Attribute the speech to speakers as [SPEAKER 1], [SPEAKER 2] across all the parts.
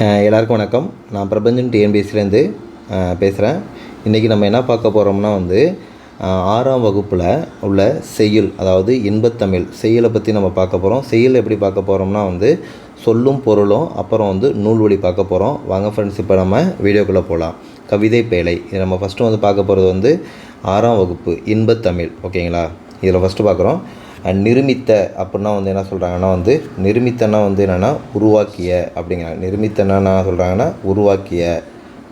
[SPEAKER 1] எல்லாருக்கும் வணக்கம். நான் பிரபஞ்சன் டிஎன்பிஎஸ்சிலேருந்து பேசுகிறேன் இன்றைக்கி நம்ம என்ன பார்க்க போகிறோம்னா வந்து ஆறாம் வகுப்பில் உள்ள செய்யுள் அதாவது இன்பத்தமிழ் செய்யுளை பற்றி நம்ம பார்க்க போகிறோம் செய்யுள் எப்படி பார்க்க போகிறோம்னா வந்து சொல்லும் பொருளும் அப்புறம் வந்து நூல்வழி பார்க்க போகிறோம் வாங்க ஃப்ரெண்ட்ஸ் இப்போ நம்ம வீடியோக்குள்ளே போகலாம் கவிதை பேழை. இது நம்ம ஃபஸ்ட்டு வந்து பார்க்க போகிறது வந்து ஆறாம் வகுப்பு இன்பத்தமிழ் ஓகேங்களா இதில் ஃபஸ்ட்டு பார்க்குறோம். நிருமித்த அப்படின்னா வந்து என்ன சொல்கிறாங்கன்னா வந்து நிருமித்தனா வந்து என்னென்னா உருவாக்கிய அப்படிங்கிறாங்க நிருமித்தனா என்ன சொல்கிறாங்கன்னா உருவாக்கிய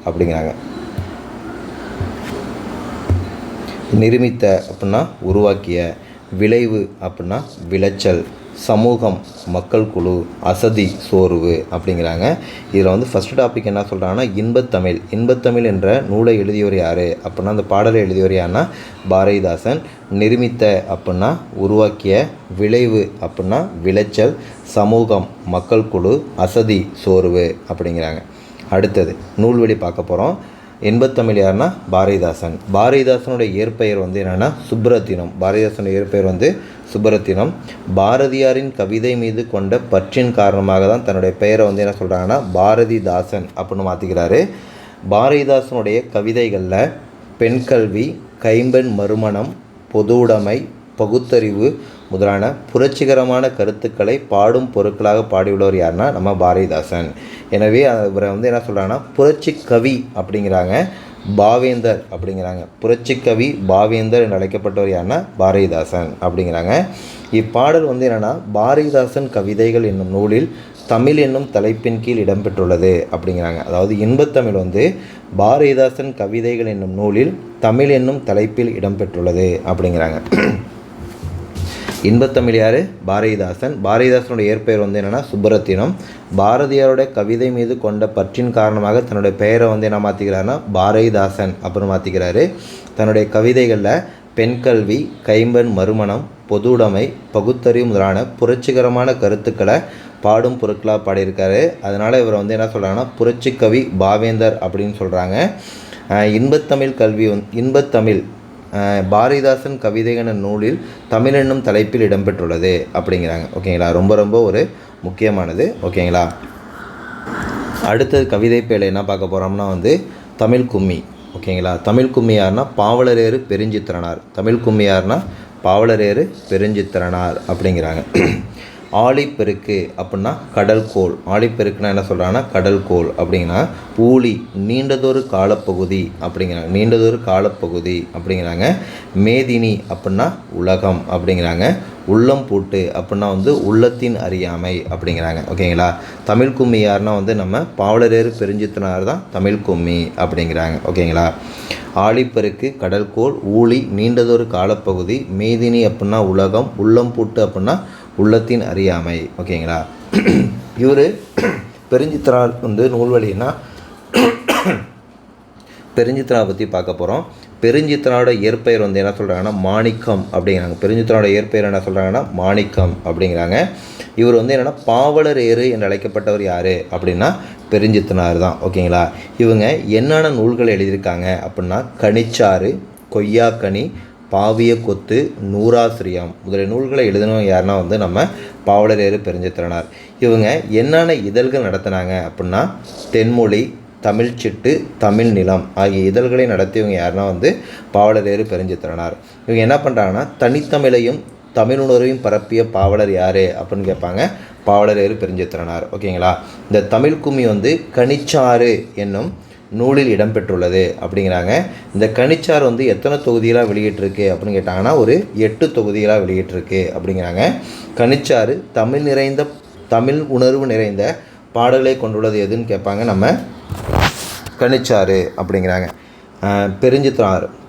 [SPEAKER 1] அப்படிங்கிறாங்க நிருமித்த அப்படின்னா உருவாக்கிய. விளைவு அப்படின்னா விளைச்சல். சமூகம் மக்கள் குழு அசதி சோர்வு அப்படிங்கிறாங்க. இதில் வந்து ஃபஸ்ட் டாபிக் என்ன சொல்கிறாங்கன்னா இன்பத்தமிழ். இன்பத்தமிழ் என்ற நூலை எழுதியவர் யார் அப்படின்னா அந்த பாடலை எழுதியவர் யாருன்னா பாரதிதாசன். நிருமித்த அப்படின்னா உருவாக்கிய விளைவு அப்படின்னா விளைச்சல் சமூகம் மக்கள் குழு அசதி சோர்வு அப்படிங்கிறாங்க. அடுத்தது நூல்வெளி பார்க்க போகிறோம் எண்பத்தமிழ் யாருன்னா பாரதிதாசன். பாரதிதாசனுடைய இயற்பெயர் வந்து என்னென்னா சுப்ரத்தினம். பாரதிதாசனுடைய இயற்பெயர் வந்து சுப்ரத்தினம். பாரதியாரின் கவிதை மீது கொண்ட பற்றின் காரணமாக தான் தன்னுடைய பெயரை வந்து என்ன சொல்கிறாங்கன்னா பாரதிதாசன் அப்படின்னு மாற்றிக்கிறாரு பாரதிதாசனுடைய கவிதைகளில் பெண் கல்வி கைம்பெண் மறுமணம் பொது உடைமை பகுத்தறிவு முதலான புரட்சிகரமான கருத்துக்களை பாடும் பொருட்களாக பாடியுள்ளவர் யாருன்னா நம்ம பாரதிதாசன். எனவே அவரை வந்து என்ன சொல்கிறாங்கன்னா புரட்சி கவி அப்படிங்கிறாங்க. பாவேந்தர் அப்படிங்கிறாங்க. புரட்சிக்கவி பாவேந்தர் என்று அழைக்கப்பட்டவர் யாருன்னா பாரதிதாசன் அப்படிங்கிறாங்க. இப்பாடல் வந்து என்னென்னா பாரதிதாசன் கவிதைகள் என்னும் நூலில் தமிழ் என்னும் தலைப்பின் கீழ் இடம்பெற்றுள்ளது அப்படிங்கிறாங்க. அதாவது இன்பத்தமிழ் வந்து பாரதிதாசன் கவிதைகள் என்னும் நூலில் தமிழ் என்னும் தலைப்பில் இடம்பெற்றுள்ளது அப்படிங்கிறாங்க. இன்பத்தமிழ் யார்? பாரதிதாசன். பாரதிதாசனுடைய இயற்பெயர் வந்து என்னென்னா சுப்பரத்தினம். பாரதியாருடைய கவிதை மீது கொண்ட பற்றின் காரணமாக தன்னுடைய பெயரை வந்து என்ன மாற்றிக்கிறாருன்னா பாரதிதாசன் அப்படின்னு மாற்றிக்கிறாரு தன்னுடைய கவிதைகளில் பெண் கல்வி கைம்பெண் மறுமணம் பொதுவுடைமை பகுத்தறிவு முதலான புரட்சிகரமான கருத்துக்களை பாடும் பொருட்களாக பாடியிருக்காரு. அதனால் இவர் வந்து என்ன சொல்கிறாங்கன்னா புரட்சி கவி பாவேந்தர் அப்படின்னு சொல்கிறாங்க இன்பத்தமிழ் கல்வி வந் இன்பத்தமிழ் பாரதிதாசன் கவிதைகள் நூலில் தமிழ் என்னும் தலைப்பில் இடம்பெற்றுள்ளது அப்படிங்கிறாங்க. ஓகேங்களா? ரொம்ப ரொம்ப ஒரு முக்கியமானது. ஓகேங்களா? அடுத்தது கவிதை பேழை என்ன பார்க்க போகிறோம்னா வந்து தமிழ் கும்மி. ஓகேங்களா? தமிழ் கும்மியார்னா பாவலரேறு பெருஞ்சித்திரனார். தமிழ் கும்மியார்னா பாவலரேறு பெருஞ்சித்திரனார் அப்படிங்கிறாங்க. ஆழிப்பெருக்கு அப்படின்னா கடல்கோள். ஆழிப்பெருக்குன்னா என்ன சொல்கிறாங்கன்னா கடல்கோள். அப்படிங்கன்னா ஊழி நீண்டதொரு காலப்பகுதி அப்படிங்கிறாங்க. நீண்டதொரு காலப்பகுதி அப்படிங்கிறாங்க. மேதினி அப்படின்னா உலகம் அப்படிங்கிறாங்க. உள்ளம் பூட்டு அப்படின்னா வந்து உள்ளத்தின் அறியாமை அப்படிங்கிறாங்க. ஓகேங்களா? தமிழ் கும்மி யாருன்னா வந்து நம்ம பாவலரேறு பெருஞ்சித்தனார் தான் தமிழ் கும்மி அப்படிங்கிறாங்க. ஓகேங்களா? ஆழிப்பெருக்கு கடல்கோள் ஊழி நீண்டதொரு காலப்பகுதி மேதினி அப்படின்னா உலகம் உள்ளம் பூட்டு அப்படின்னா உள்ளத்தின் அறியாமை. ஓகேங்களா? இவர் பெருஞ்சித்திரார் வந்து நூல்வழின்னா பெருஞ்சித்ரா பற்றி பார்க்க போகிறோம் பெருஞ்சித்ராவோட இயற்பெயர் வந்து என்ன சொல்கிறாங்கன்னா மாணிக்கம் அப்படிங்கிறாங்க. பெருஞ்சித்ராவோட இயற்பெயர் என்ன சொல்கிறாங்கன்னா மாணிக்கம் அப்படிங்கிறாங்க. இவர் வந்து என்னென்னா பாவலர் ஏறு என்று அழைக்கப்பட்டவர் யார்? அப்படின்னா பெருஞ்சித்தனார் தான். ஓகேங்களா? இவங்க என்னென்ன நூல்கள் எழுதியிருக்காங்க அப்படின்னா கனிச்சாறு கொய்யாக்கனி பாவிய கொத்து நூறாசிரியம். முதலிய நூல்களை எழுதினவங்க யாருன்னா வந்து நம்ம பாவலரேறு பெருஞ்சித்திரனார். இவங்க என்னென்ன இதழ்கள் நடத்தினாங்க அப்படின்னா தென்மொழி தமிழ்ச்சிட்டு தமிழ் நிலம் ஆகிய இதழ்களை நடத்தியவங்க யாருன்னா வந்து பாவலரேறு பெருஞ்சித்திரனார். இவங்க என்ன பண்ணுறாங்கன்னா தனித்தமிழையும் தமிழ் உணர்வையும் பரப்பிய பாவலர் யார் அப்படின்னு கேட்பாங்க பாவலரேறு பெருஞ்சித்திரனார். ஓகேங்களா? இந்த தமிழ் கும்மி வந்து கனிச்சாறு என்னும் நூலில் இடம்பெற்றுள்ளது அப்படிங்கிறாங்க. இந்த கனிச்சார் வந்து எத்தனை தொகுதிகளாக வெளியிட்டிருக்கு அப்படின்னு கேட்டாங்கன்னா ஒரு எட்டு தொகுதிகளாக வெளியிட்டிருக்கு அப்படிங்கிறாங்க. கனிச்சாறு தமிழ் நிறைந்த தமிழ் உணர்வு நிறைந்த பாடல்களை கொண்டுள்ளது எதுன்னு கேட்பாங்க. நம்ம கனிச்சாறு அப்படிங்கிறாங்க. அஹ்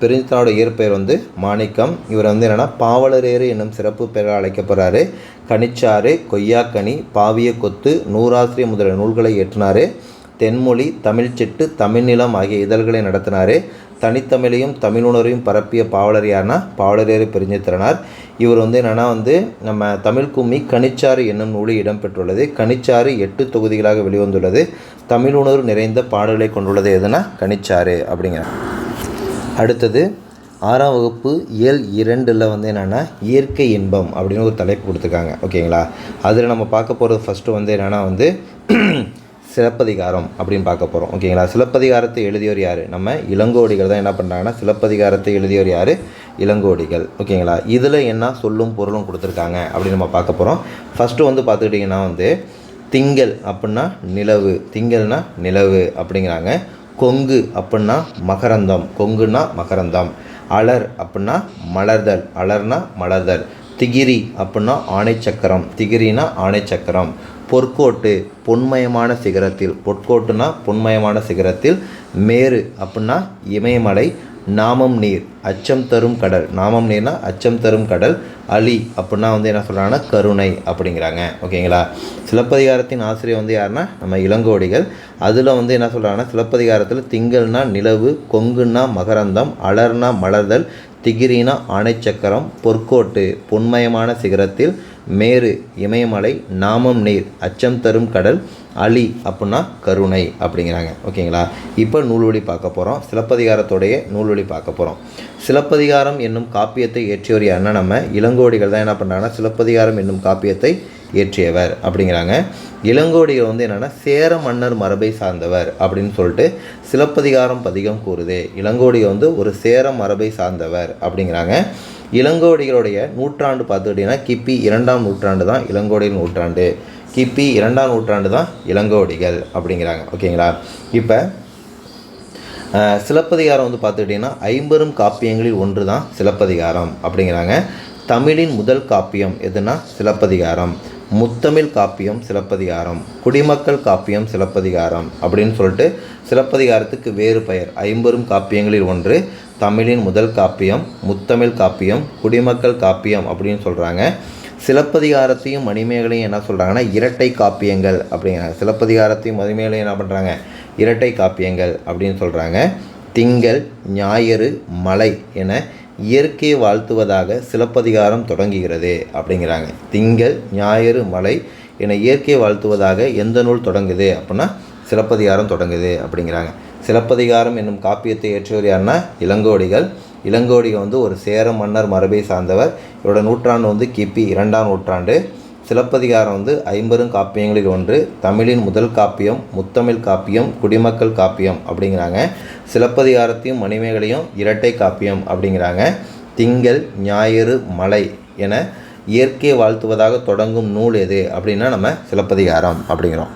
[SPEAKER 1] பெருஞ்சித்திரார் இயற்பெயர் வந்து மாணிக்கம். இவர் வந்து என்னென்னா பாவலரேறு என்னும் சிறப்பு பெயரால் அழைக்கப்படுறாரு. கனிச்சாறு கொய்யாக்கனி பாவிய கொத்து நூறாசிரிய முதலிய நூல்களை ஏற்றினார் தென்மொழி தமிழ்ச்சிட்டு தமிழ்நிலம் ஆகிய இதழ்களை நடத்தினார். தனித்தமிழையும் தமிழுணரையும் பரப்பிய பாவலர் யார்னா? பாவலரேறு பெருஞ்சித்திரனார். இவர் வந்து என்னென்னா வந்து நம்ம தமிழ் கும்மி கனிச்சாறு என்னும் நூலில் இடம்பெற்றுள்ளது கனிச்சாறு எட்டு தொகுதிகளாக வெளிவந்துள்ளது. தமிழுணர்வு நிறைந்த பாடல்களை கொண்டுள்ளது எதுனா? கனிச்சாறு அப்படிங்கிற. அடுத்தது ஆறாம் வகுப்பு இயல் இரண்டில் வந்து என்னென்னா இயற்கை இன்பம் அப்படின்னு ஒரு தலைப்பு கொடுத்துருக்காங்க. ஓகேங்களா? அதில் நம்ம பார்க்க போகிறது ஃபஸ்ட்டு வந்து என்னென்னா வந்து சிலப்பதிகாரம் அப்படின்னு பார்க்க போகிறோம் ஓகேங்களா? சிலப்பதிகாரத்தை எழுதியவர் யார்? நம்ம இளங்கோடிகள் தான் என்ன பண்ணுறாங்கன்னா சிலப்பதிகாரத்தை எழுதியவர் யார்? இளங்கோடிகள். ஓகேங்களா? இதில் என்ன சொல்லும் பொருளும் கொடுத்துருக்காங்க அப்படின்னு நம்ம பார்க்க போகிறோம் ஃபஸ்ட்டு வந்து பார்த்துக்கிட்டிங்கன்னா வந்து திங்கள் அப்படின்னா நிலவு. திங்கள்னா நிலவு அப்படிங்கிறாங்க. கொங்கு அப்படின்னா மகரந்தம். கொங்குன்னா மகரந்தம். அலர் அப்படின்னா மலர்தல். அலர்னா மலர்தல். திகிரி அப்படின்னா ஆணைச்சக்கரம் திகிரினா ஆணைச்சக்கரம் பொற்கோட்டு பொன்மயமான சிகரத்தில். பொற்கோட்டுனா பொன்மயமான சிகரத்தில். மேரு அப்படின்னா இமயமலை. நாமம் நீர் அச்சம் தரும் கடல். நாமம் நீர்னா அச்சம் தரும் கடல். அலி அப்படின்னா வந்து என்ன சொல்கிறாங்கன்னா கருணை அப்படிங்கிறாங்க. ஓகேங்களா? சிலப்பதிகாரத்தின் ஆசிரியர் வந்து யாருன்னா நம்ம இளங்கோடிகள். அதில் வந்து என்ன சொல்கிறாங்கன்னா சிலப்பதிகாரத்தில் திங்கள்னா நிலவு கொங்குன்னா மகரந்தம் அலர்னா மலர்தல் திகிரினா ஆணைச்சக்கரம் பொற்கோட்டு பொன்மயமான சிகரத்தில் மேரு இமயமலை நாமம் நீர் அச்சம் தரும் கடல் அலி அப்படின்னா கருணை அப்படிங்கிறாங்க. ஓகேங்களா? இப்போ நூல்வழி பார்க்க போகிறோம் சிலப்பதிகாரத்தோடைய நூல்வழி பார்க்க போகிறோம் சிலப்பதிகாரம் என்னும் காப்பியத்தை இயற்றியவர் யாருன்னா நம்ம இளங்கோடிகள் தான். என்ன பண்ணுறாங்கன்னா சிலப்பதிகாரம் என்னும் காப்பியத்தை இயற்றியவர் அப்படிங்கிறாங்க. இளங்கோடிகள் வந்து என்னென்னா சேர மன்னர் மரபை சார்ந்தவர் அப்படின்னு சொல்லிட்டு சிலப்பதிகாரம் பதிகம் கூறுது. இளங்கோடிகள் வந்து ஒரு சேர மரபை சார்ந்தவர் அப்படிங்கிறாங்க. இளங்கோடிகளுடைய நூற்றாண்டு பார்த்துக்கிட்டிங்கன்னா கிபி இரண்டாம் நூற்றாண்டு தான் இளங்கோடிகள் நூற்றாண்டு. கிபி இரண்டாம் நூற்றாண்டு தான் இளங்கோடிகள் அப்படிங்கிறாங்க. ஓகேங்களா? இப்போ சிலப்பதிகாரம் வந்து பார்த்துக்கிட்டிங்கன்னா ஐம்பெரும் காப்பியங்களில் ஒன்று தான் சிலப்பதிகாரம் அப்படிங்கிறாங்க. தமிழின் முதல் காப்பியம் எதுனா சிலப்பதிகாரம். முத்தமிழ் காப்பியம் சிலப்பதிகாரம் குடிமக்கள் காப்பியம் சிலப்பதிகாரம் அப்படின்னு சொல்லிட்டு சிலப்பதிகாரத்துக்கு வேறு பெயர். ஐம்பெரும் காப்பியங்களில் ஒன்று தமிழின் முதல் காப்பியம் முத்தமிழ் காப்பியம் குடிமக்கள் காப்பியம் அப்படின்னு சொல்கிறாங்க சிலப்பதிகாரத்தையும் மணிமேகலையும் என்ன சொல்கிறாங்கன்னா இரட்டை காப்பியங்கள் அப்படிங்கிறாங்க. சிலப்பதிகாரத்தையும் மணிமேகலையும் என்ன பண்ணுறாங்க இரட்டை காப்பியங்கள் அப்படின்னு சொல்கிறாங்க திங்கள் ஞாயிறு மலை என இயற்கையை வாழ்த்துவதாக சிலப்பதிகாரம் தொடங்குகிறது அப்படிங்கிறாங்க. திங்கள் ஞாயிறு மலை என இயற்கையை வாழ்த்துவதாக எந்த நூல் தொடங்குது அப்படின்னா சிலப்பதிகாரம் தொடங்குது அப்படிங்கிறாங்க. சிலப்பதிகாரம் என்னும் காப்பியத்தை ஏற்றவர் யாருன்னா இளங்கோடிகள். இளங்கோடிகள் வந்து ஒரு சேர மன்னர் மரபை சார்ந்தவர். இவரோட நூற்றாண்டு வந்து கிபி இரண்டாம் நூற்றாண்டு. சிலப்பதிகாரம் வந்து ஐம்பெரும் காப்பியங்களில் ஒன்று தமிழின் முதல் காப்பியம் முத்தமிழ் காப்பியம் குடிமக்கள் காப்பியம் அப்படிங்கிறாங்க. சிலப்பதிகாரத்தையும் மணிமேகலையும் இரட்டை காப்பியம் அப்படிங்கிறாங்க. திங்கள் ஞாயிறு மலை என இயற்கையை வாழ்த்துவதாக தொடங்கும் நூல் எது அப்படின்னா நம்ம சிலப்பதிகாரம் அப்படிங்கிறோம்.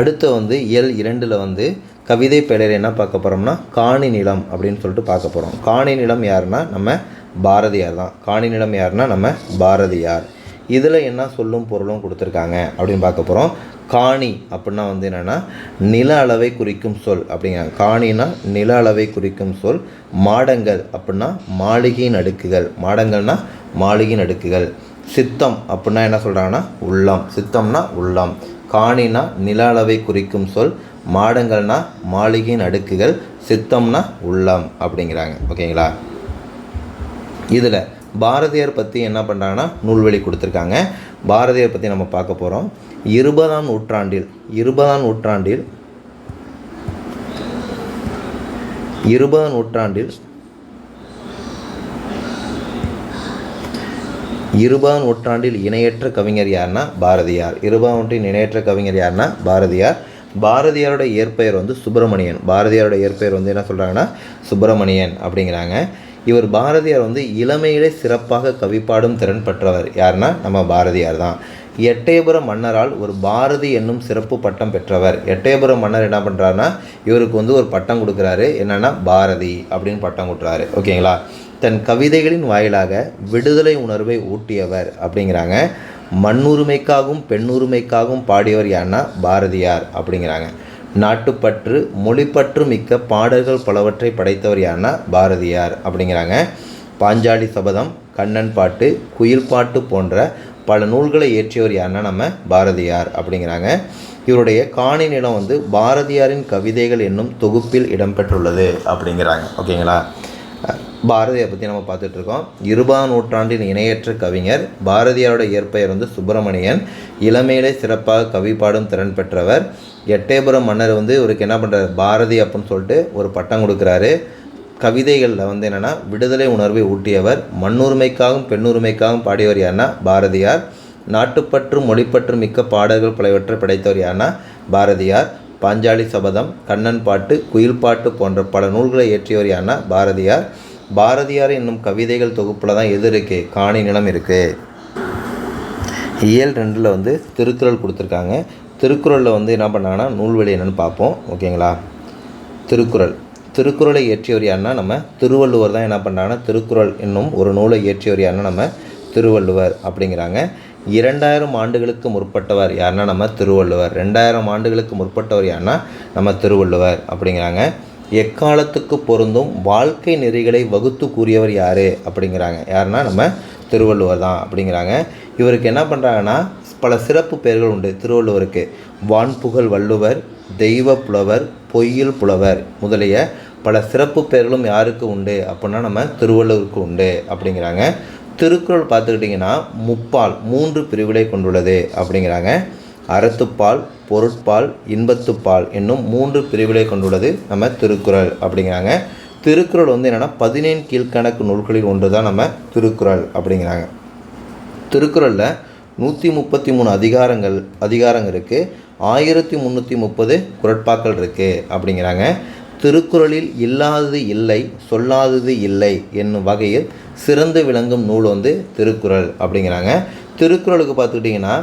[SPEAKER 1] அடுத்து வந்து இயல் இரண்டில் வந்து கவிதை பெயர் என்ன பார்க்க போகிறோம்னா காணி நிலம் அப்படின்னு சொல்லிட்டு பார்க்க போகிறோம் காணி நிலம் யாருன்னா நம்ம பாரதியார் தான். காணி நிலம் யாருன்னா நம்ம பாரதியார். இதில் என்ன சொல்லும் பொருளும் கொடுத்துருக்காங்க அப்படின்னு பார்க்க போகிறோம் காணி அப்படின்னா வந்து என்னென்னா நில அளவை குறிக்கும் சொல் அப்படிங்கிறாங்க. காணினா நில அளவை குறிக்கும் சொல். மாடங்கள் அப்படின்னா மாளிகையின் அடுக்குகள் மாடங்கள்னா மாளிகையின் அடுக்குகள் சித்தம் அப்படின்னா என்ன சொல்கிறாங்கன்னா உள்ளம். சித்தம்னா உள்ளம். காணினா நில அளவை குறிக்கும் சொல். மாடங்கள்னா மாளிகையின் அடுக்குகள் சித்தம்னா உள்ளம் அப்படிங்கிறாங்க. ஓகேங்களா? இதில் பாரதியார் பற்றி என்ன பண்ணுறாங்கன்னா நூல்வெளி கொடுத்துருக்காங்க. பாரதியார் பற்றி நம்ம பார்க்க போகிறோம் இருபதாம் நூற்றாண்டில் இருபதாம் நூற்றாண்டில் இருபதாம் நூற்றாண்டில் இருபதாம் நூற்றாண்டில் இணையற்ற கவிஞர் யாருன்னா பாரதியார். இருபதாம் நூற்றின் இணையற்ற கவிஞர் யாருன்னா பாரதியார். பாரதியாரோட இயற்பெயர் வந்து சுப்பிரமணியன். பாரதியாரோட இயற்பெயர் வந்து என்ன சொல்கிறாங்கன்னா சுப்பிரமணியன் அப்படிங்கிறாங்க. இவர் பாரதியார் வந்து இளமையிலே சிறப்பாக கவிப்பாடும் திறன் பெற்றவர். யாருன்னா நம்ம பாரதியார் தான். எட்டயபுரம் மன்னரால் ஒரு பாரதி என்னும் சிறப்பு பட்டம் பெற்றவர். எட்டயபுரம் மன்னர் என்ன பண்ணுறாருன்னா இவருக்கு வந்து ஒரு பட்டம் கொடுக்குறாரு. என்னன்னா பாரதி அப்படின்னு பட்டம் கொடுக்குறாரு. ஓகேங்களா? தன் கவிதைகளின் வாயிலாக விடுதலை உணர்வை ஊட்டியவர் அப்படிங்கிறாங்க. மண்ணுரிமைக்காகவும் பெண்ணுரிமைக்காகவும் பாடியவர் யாருன்னா பாரதியார் அப்படிங்கிறாங்க. நாட்டுப்பற்று மொழிப்பற்று மிக்க பாடல்கள் பலவற்றை படைத்தவர் யாருன்னா பாரதியார் அப்படிங்கிறாங்க. பாஞ்சாலி சபதம் கண்ணன் பாட்டு குயில் பாட்டு போன்ற பல நூல்களை இயற்றியவர் யாருன்னா நம்ம பாரதியார் அப்படிங்கிறாங்க. இவருடைய காணி நிலம் வந்து பாரதியாரின் கவிதைகள் என்னும் தொகுப்பில் இடம்பெற்றுள்ளது அப்படிங்கிறாங்க. ஓகேங்களா? பாரதியை பற்றி நம்ம பார்த்துட்டு இருக்கோம். இருபதாம் நூற்றாண்டின் இணையற்ற கவிஞர் பாரதியாரோட இயற்பெயர் வந்து சுப்பிரமணியன். இளமையிலே சிறப்பாக கவி பாடும் திறன் பெற்றவர். எட்டயபுரம் மன்னர் வந்து இவருக்கு என்ன பண்ணுறாரு பாரதி அப்படின்னு சொல்லிட்டு ஒரு பட்டம் கொடுக்குறாரு. கவிதைகளில் வந்து என்னென்னா விடுதலை உணர்வை ஊட்டியவர் மண்ணுரிமைக்காகவும் பெண்ணுரிமைக்காகவும் பாடியவர் யாருன்னா பாரதியார். நாட்டுப்பற்று மொழிப்பற்று மிக்க பாடல்கள் பலவற்றை படைத்தவர் யாருன்னா பாரதியார். பாஞ்சாலி சபதம் கண்ணன் பாட்டு குயில் பாட்டு போன்ற பல நூல்களை இயற்றியவர் யாருன்னா பாரதியார். பாரதியார் என்னும் கவிதைகள் தொகுப்பில் தான் எது இருக்குது காணி நிலம் இருக்குது இயல் ரெண்டில் வந்து திருக்குறள் கொடுத்துருக்காங்க. திருக்குறளில் வந்து என்ன பண்ணாங்கன்னா நூல்வெளி என்னென்னு பார்ப்போம். ஓகேங்களா? திருக்குறள். திருக்குறளை இயற்றியவர் யாருன்னா நம்ம திருவள்ளுவர் தான் என்ன பண்ணுறாங்கன்னா திருக்குறள் என்னும் ஒரு நூலை இயற்றியவர் யாருன்னா நம்ம திருவள்ளுவர் அப்படிங்கிறாங்க. இரண்டாயிரம் ஆண்டுகளுக்கு முற்பட்டவர் யாருன்னா நம்ம திருவள்ளுவர். ரெண்டாயிரம் ஆண்டுகளுக்கு முற்பட்டவர் யாருன்னா நம்ம திருவள்ளுவர் அப்படிங்கிறாங்க. எக்காலத்துக்கு பொருந்தும் வாழ்க்கை நெறிகளை வகுத்து கூறியவர் யார்? அப்படிங்கிறாங்க. யாருன்னா நம்ம திருவள்ளுவர் தான் அப்படிங்கிறாங்க. இவருக்கு என்ன பண்ணுறாங்கன்னா பல சிறப்பு பெயர்கள் உண்டு திருவள்ளுவருக்கு. வான்புகழ் வள்ளுவர் தெய்வ புலவர் பொய்யில் புலவர் முதலிய பல சிறப்பு பெயர்களும் யாருக்கு உண்டு அப்படின்னா நம்ம திருவள்ளுவருக்கு உண்டு அப்படிங்கிறாங்க. திருக்குறள் பார்த்துக்கிட்டிங்கன்னா முப்பால் மூன்று பிரிவுகளை கொண்டுள்ளது அப்படிங்கிறாங்க. அறத்துப்பால் பொருட்பால் இன்பத்துப்பால் என்னும் மூன்று பிரிவுகளை கொண்டுள்ளது நம்ம திருக்குறள் அப்படிங்கிறாங்க. திருக்குறள் வந்து என்னென்னா பதினேழு கீழ்கணக்கு நூல்களில் ஒன்று தான் நம்ம திருக்குறள் அப்படிங்கிறாங்க. திருக்குறளில் நூற்றி முப்பத்தி மூணு அதிகாரங்கள் அதிகாரங்கள் இருக்குது ஆயிரத்தி முந்நூற்றி முப்பது குரட்பாக்கள் இருக்குது அப்படிங்கிறாங்க. திருக்குறளில் இல்லாதது இல்லை சொல்லாதது இல்லை என்னும் வகையில் சிறந்து விளங்கும் நூல் வந்து திருக்குறள் அப்படிங்கிறாங்க. திருக்குறளுக்கு பார்த்துக்கிட்டிங்கன்னா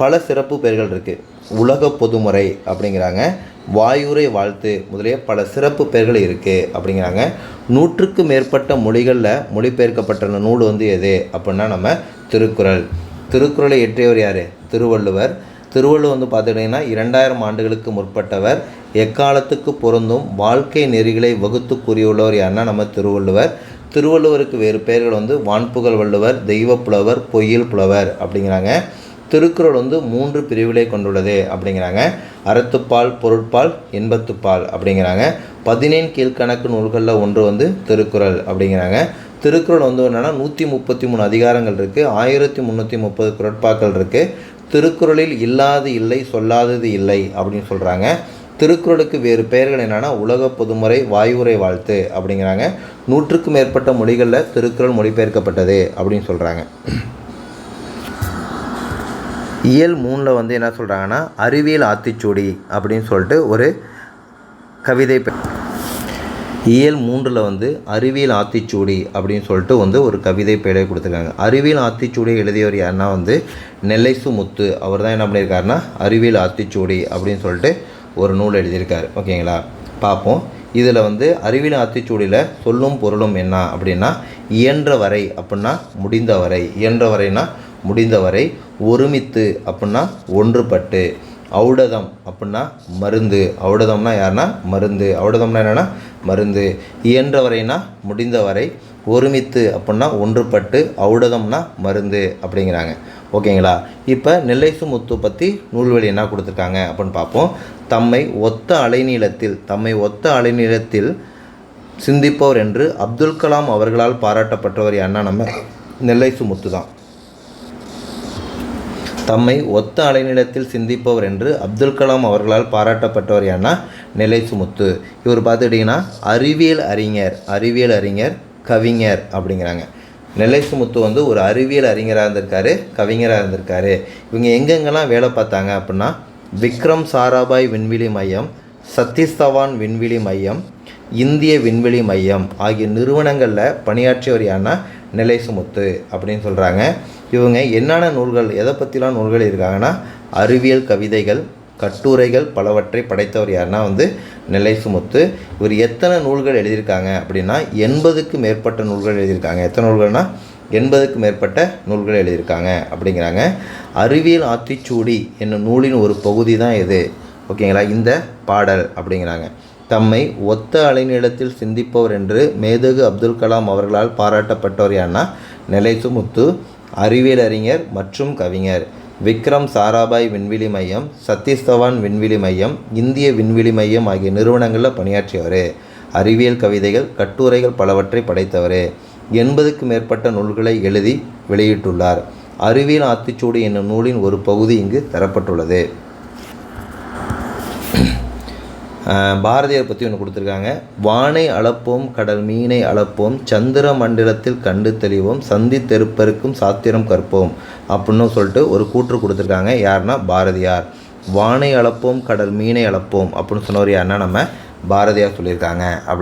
[SPEAKER 1] பல சிறப்பு பெயர்கள் இருக்குது உலக பொதுமுறை அப்படிங்கிறாங்க. வாயுரை வாழ்த்து முதலிய பல சிறப்பு பெயர்கள் இருக்குது அப்படிங்கிறாங்க. நூற்றுக்கு மேற்பட்ட மொழிகளில் மொழிபெயர்க்கப்பட்ட நூல் வந்து எது அப்படின்னா நம்ம திருக்குறள். திருக்குறளை இயற்றியவர் யார்? திருவள்ளுவர். திருவள்ளுவர் வந்து பார்த்துக்கிட்டிங்கன்னா இரண்டாயிரம் ஆண்டுகளுக்கு முற்பட்டவர். எக்காலத்துக்கு பொருந்தும் வாழ்க்கை நெறிகளை வகுத்து கூறியுள்ளவர் யாருன்னா நம்ம திருவள்ளுவர். திருவள்ளுவருக்கு வேறு பெயர்கள் வந்து வான்புகழ் வள்ளுவர் தெய்வ புலவர் பொய்யில் புலவர் அப்படிங்கிறாங்க. திருக்குறள் வந்து மூன்று பிரிவுகளை கொண்டுள்ளது அப்படிங்கிறாங்க. அறத்துப்பால் பொருட்பால் இன்பத்துப்பால் அப்படிங்கிறாங்க. பதினேழு கீழ்கணக்கு நூல்களில் ஒன்று வந்து திருக்குறள் அப்படிங்கிறாங்க. திருக்குறள் வந்து என்னென்னா நூற்றி முப்பத்தி மூணு அதிகாரங்கள் இருக்குது ஆயிரத்தி முந்நூற்றி முப்பது குரட்பாக்கள் இருக்குது திருக்குறளில் இல்லாது இல்லை சொல்லாதது இல்லை அப்படின்னு சொல்கிறாங்க திருக்குறளுக்கு வேறு பெயர்கள் என்னென்னா உலக பொதுமுறை வாயுரை வாழ்த்து அப்படிங்கிறாங்க. நூற்றுக்கும் மேற்பட்ட மொழிகளில் திருக்குறள் மொழிபெயர்க்கப்பட்டது அப்படின்னு சொல்கிறாங்க இயல் மூணில் வந்து என்ன சொல்கிறாங்கன்னா அறிவியல் ஆத்திச்சூடி அப்படின்னு சொல்லிட்டு ஒரு கவிதை பெ- இயல் மூன்றில் வந்து அறிவியல் ஆத்திச்சூடி அப்படின்னு சொல்லிட்டு வந்து ஒரு கவிதை பெயரை கொடுத்துருக்காங்க. அறிவியல் ஆத்திச்சூடி எழுதியவர் யாருன்னா வந்து நெல்லைசு முத்து. அவர் தான் என்ன பண்ணியிருக்காருன்னா அறிவியல் ஆத்திச்சூடி அப்படின்னு சொல்லிட்டு ஒரு நூல் எழுதியிருக்காரு. ஓகேங்களா? பார்ப்போம். இதில் வந்து அறிவியல் ஆத்திச்சூடியில் சொல்லும் பொருளும் என்ன அப்படின்னா இயன்ற வரை அப்படின்னா முடிந்த வரை இயன்ற வரைனா முடிந்த வரை ஒருமித்து அப்படின்னா ஒன்றுபட்டு. ஔடதம் அப்படின்னா மருந்து. ஔடதம்னா யாருன்னா மருந்து. ஔடதம்னா என்னென்னா? மருந்து. இயன்றவரைனா முடிந்தவரை. முடிந்த வரை ஒருமித்து அப்படின்னா ஒன்றுபட்டு. ஔடதம்னா மருந்து அப்படிங்கிறாங்க. ஓகேங்களா? இப்போ நெல்லைசு முத்து பற்றி நூல்வெளி என்ன கொடுத்துருக்காங்க அப்படின்னு பார்ப்போம் தம்மை ஒத்த அலைநீளத்தில் தம்மை ஒத்த அலைநீளத்தில் சிந்திப்பவர் என்று அப்துல் கலாம் அவர்களால் பாராட்டப்பட்டவர் யாருன்னா நம்ம நெல்லைசு முத்து தான் தம்மை ஒத்த அலைநிலத்தில் சிந்திப்பவர் என்று அப்துல் கலாம் அவர்களால் பாராட்டப்பட்டவர் யானா நிலை சுமுத்து இவர் பார்த்துக்கிட்டிங்கன்னா அறிவியல் அறிஞர் அறிவியல் அறிஞர் கவிஞர் அப்படிங்கிறாங்க. நெல்லை சுமுத்து வந்து ஒரு அறிவியல் அறிஞராக இருந்திருக்காரு கவிஞராக இருந்திருக்காரு. இவங்க எங்கெங்கெல்லாம் வேலை பார்த்தாங்க அப்படின்னா விக்ரம் சாராபாய் விண்வெளி மையம் சத்தீஷ் தவான் விண்வெளி மையம் இந்திய விண்வெளி மையம் ஆகிய நிறுவனங்களில் பணியாற்றியவர் யாருன்னா நெல்லை சுமுத்து அப்படின்னு சொல்கிறாங்க இவங்க என்னென்ன நூல்கள் எதை பற்றிலாம் நூல்கள் இருக்காங்கன்னா அறிவியல் கவிதைகள் கட்டுரைகள் பலவற்றை படைத்தவர் யாருன்னா வந்து நெல்லை சுமுத்து இவர் எத்தனை நூல்கள் எழுதியிருக்காங்க அப்படின்னா எண்பதுக்கு மேற்பட்ட நூல்கள் எழுதியிருக்காங்க. எத்தனை நூல்கள்னா எண்பதுக்கு மேற்பட்ட நூல்கள் எழுதியிருக்காங்க அப்படிங்கிறாங்க. அறிவியல் ஆத்திச்சூடி என்னும் நூலின் ஒரு பகுதி தான் இது. ஓகேங்களா? இந்த பாடல் அப்படிங்கிறாங்க. தம்மை ஒத்த அலைநிலத்தில் சிந்திப்பவர் என்று மேதகு அப்துல் கலாம் அவர்களால் பாராட்டப்பட்டவர் யாருன்னா நிலைத்து முத்து அறிவியல் அறிஞர் மற்றும் கவிஞர். விக்ரம் சாராபாய் விண்வெளி மையம் சதீஷ் தவான் விண்வெளி மையம் இந்திய விண்வெளி மையம் ஆகிய நிறுவனங்களில் பணியாற்றியவர். அறிவியல் கவிதைகள் கட்டுரைகள் பலவற்றை படைத்தவர். எண்பதுக்கு மேற்பட்ட நூல்களை எழுதி வெளியிட்டுள்ளார். அறிவியல் ஆத்திச்சூடி என்னும் நூலின் ஒரு பகுதி இங்கு தரப்பட்டுள்ளது. பாரதியார் பற்றி ஒன்று கொடுத்துருக்காங்க. வானை அளப்போம் கடல் மீனை அளப்போம் சந்திர மண்டலத்தில் கண்டு தெளிவோம் சந்தி தெருப்பருக்கும் சாத்திரம் கற்போம் அப்படின்னு சொல்லிட்டு ஒரு கூற்று கொடுத்துருக்காங்க. யாருன்னா பாரதியார். வானை அளப்போம் கடல் மீனை அளப்போம் அப்படின்னு சொன்னவர் யாருன்னா நம்ம பாரதியார் சொல்லியிருக்காங்க. அப்படி